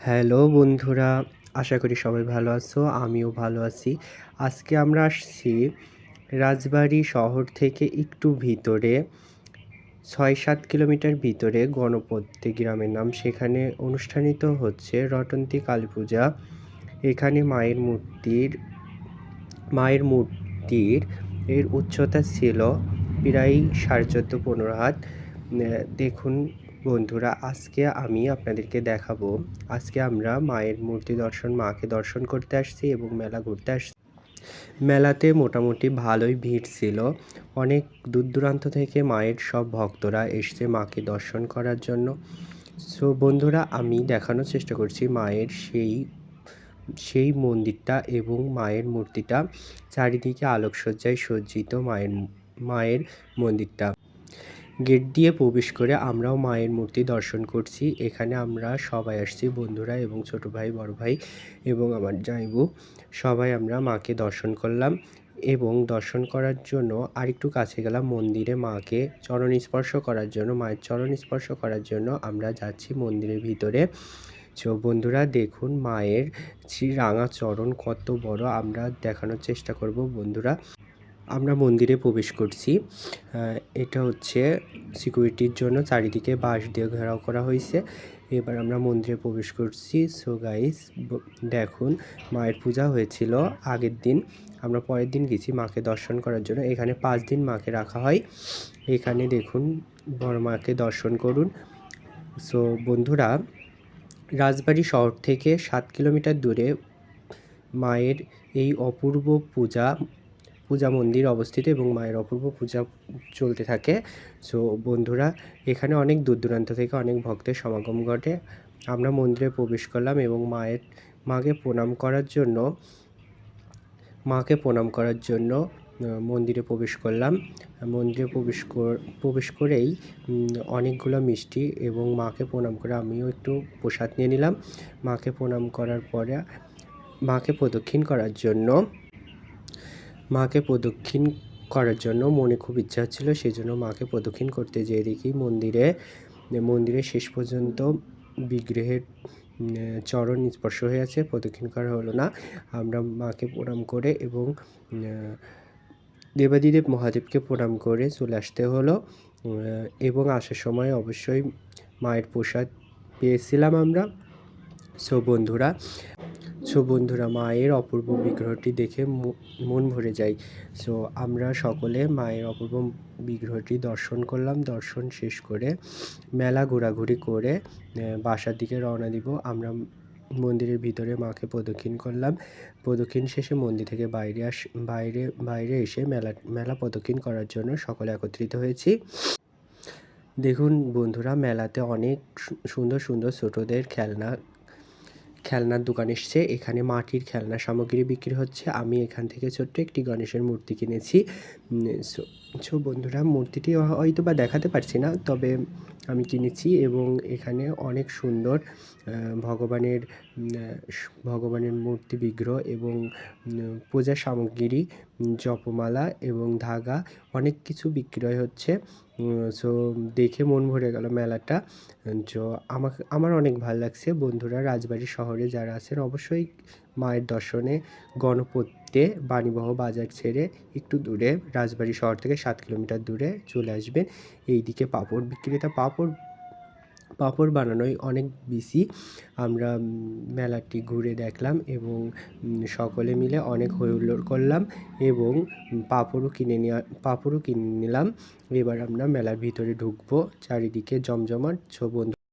Hello বন্ধুরা, আশা করি সবাই ভালো আছো, আমিও ভালো আছি। আজকে আমরা আসছি রাজবাড়ি শহর থেকে একটু ভিতরে ছয় সাত কিলোমিটার ভিতরে গণপতি গ্রামের নাম। সেখানে অনুষ্ঠানিত হচ্ছে রটন্তী কালী পূজা এখানে মায়ের মূর্তির মায়ের মূর্তির এর উচ্চতা ছিল প্রায় সাড়ে চোদ্দ পনেরো হাত। দেখুন বন্ধুরা, আজকে আমি আপনাদেরকে দেখাবো, আজকে আমরা মায়ের মূর্তি দর্শন, মাকে দর্শন করতে আসছি এবং মেলা ঘুরতে আসছি মেলাতে মোটামুটি ভালোই ভিড় ছিল। অনেক দূর দূরান্ত থেকে মায়ের সব ভক্তরা এসছে মাকে দর্শন করার জন্য। সো বন্ধুরা, আমি দেখানোর চেষ্টা করছি মায়ের সেই সেই মন্দিরটা এবং মায়ের মূর্তিটা। চারিদিকে আলোকসজ্জায় সজ্জিত মায়ের মায়ের মন্দিরটা। গেট দিয়ে প্রবেশ করে আমরাও মায়ের মূর্তি দর্শন করছি। এখানে আমরা সবাই আসছি, বন্ধুরা এবং ছোট ভাই, বড় ভাই এবং আমার জাইবু সবাই আমরা মাকে দর্শন করলাম এবং দর্শন করার জন্য আরেকটু কাছে গেলাম মন্দিরে মাকে চরণ স্পর্শ করার জন্য, মায়ের চরণ স্পর্শ করার জন্য আমরা যাচ্ছি মন্দিরের ভিতরে। তো বন্ধুরা দেখুন মায়ের রাঙা চরণ কত বড়, আমরা দেখানোর চেষ্টা করব বন্ধুরা। আমরা মন্দিরে প্রবেশ করছি। এটা হচ্ছে সিকিউরিটির জন্য চারিদিকে বাঁশ দিয়ে ঘেরাও করা হয়েছে। এবার আমরা মন্দিরে প্রবেশ করছি। সো গাইস দেখুন, মায়ের পূজা হয়েছিল আগের দিন। আমরা পরের দিন গেছি মাকে দর্শন করার জন্য। এখানে পাঁচ দিন মাকে রাখা হয়। এখানে দেখুন, বড় মাকে দর্শন করুন। সো বন্ধুরা, রাজবাড়ি শহর থেকে সাত কিলোমিটার দূরে মায়ের এই অপূর্ব পূজা পূজা মন্দির অবস্থিত এবং মায়ের অপূর্ব পূজা চলতে থাকে। সো বন্ধুরা, এখানে অনেক দূর দূরান্ত থেকে অনেক ভক্তের সমাগম ঘটে। আমরা মন্দিরে প্রবেশ করলাম এবং মায়ের, মাকে প্রণাম করার জন্য, মাকে প্রণাম করার জন্য মন্দিরে প্রবেশ করলাম। মন্দিরে প্রবেশ প্রবেশ করেই অনেকগুলো মিষ্টি এবং মাকে প্রণাম করে আমিও একটু প্রসাদ নিয়ে নিলাম। মাকে প্রণাম করার পরে, মাকে প্রদক্ষিণ করার জন্য মাকে প্রদক্ষিণ করার জন্য মনে খুব ইচ্ছা হচ্ছিল সেই জন্য মাকে প্রদক্ষিণ করতে যেয়ে দেখি মন্দিরে মন্দিরের শেষ পর্যন্ত বিগ্রহের চরণ স্পর্শ হয়ে আছে, প্রদক্ষিণ করা হলো না। আমরা মাকে প্রণাম করে এবং দেবাদিদেব মহাদেবকে প্রণাম করে চলে আসতে হলো এবং আসার সময় অবশ্যই মায়ের প্রসাদ পেয়েছিলাম আমরা। সো বন্ধুরা সো বন্ধুরা, মায়ের অপূর্ব বিগ্রহটি দেখে মন ভরে যায় সো আমরা সকলে মায়ের অপূর্ব বিগ্রহটি দর্শন করলাম। দর্শন শেষ করে মেলা ঘোরাঘুরি করে বাসার দিকে রওনা দিব। আমরা মন্দিরের ভিতরে মাকে প্রদক্ষিণ করলাম। প্রদক্ষিণ শেষে মন্দির থেকে বাইরে আস, বাইরে বাইরে এসে মেলা মেলা প্রদক্ষিণ করার জন্য সকলে একত্রিত হয়েছি। দেখুন বন্ধুরা, মেলাতে অনেক সুন্দর সুন্দর ছোটোদের খেলনা খেলনার দোকান এসছে। এখানে মাটির খেলনা সামগ্রী বিক্রি হচ্ছে। আমি এখান থেকে ছোট্ট একটি গণেশের মূর্তি কিনেছি। সো- বন্ধুরা, মূর্তিটি হয়তো বা দেখাতে পারছি না, তবে আমি কিনেছি এবং এখানে অনেক সুন্দর ভগবানের ভগবানের মূর্তি বিগ্রহ এবং পূজা সামগ্রী জপমালা এবং ধাগা অনেক কিছু বিক্রয় হচ্ছে। সো দেখে মন ভরে গেল মেলাটা। তো আমাকে, আমার অনেক ভালো লাগছে। বন্ধুরা, রাজবাড়ি শহরে যারা আছেন, অবশ্যই মায়ের দর্শনে গণপত্যে বাণীবহ বাজার ছেড়ে একটু দূরে, রাজবাড়ি শহর থেকে সাত কিলোমিটার দূরে চলে আসবেন। এইদিকে পাঁপড় বিক্রেতা, পাঁপড় পাঁপড় বানানোই অনেক বেশি আমরা মেলাটি ঘুরে দেখলাম এবং সকলে মিলে অনেক হই হুল্লোড় করলাম এবং পাপড়ও কিনে নেওয়া, পাঁপড়ও কিনে নিলাম। এবার আমরা মেলার ভিতরে ঢুকবো, চারিদিকে জমজমাট বন্ধু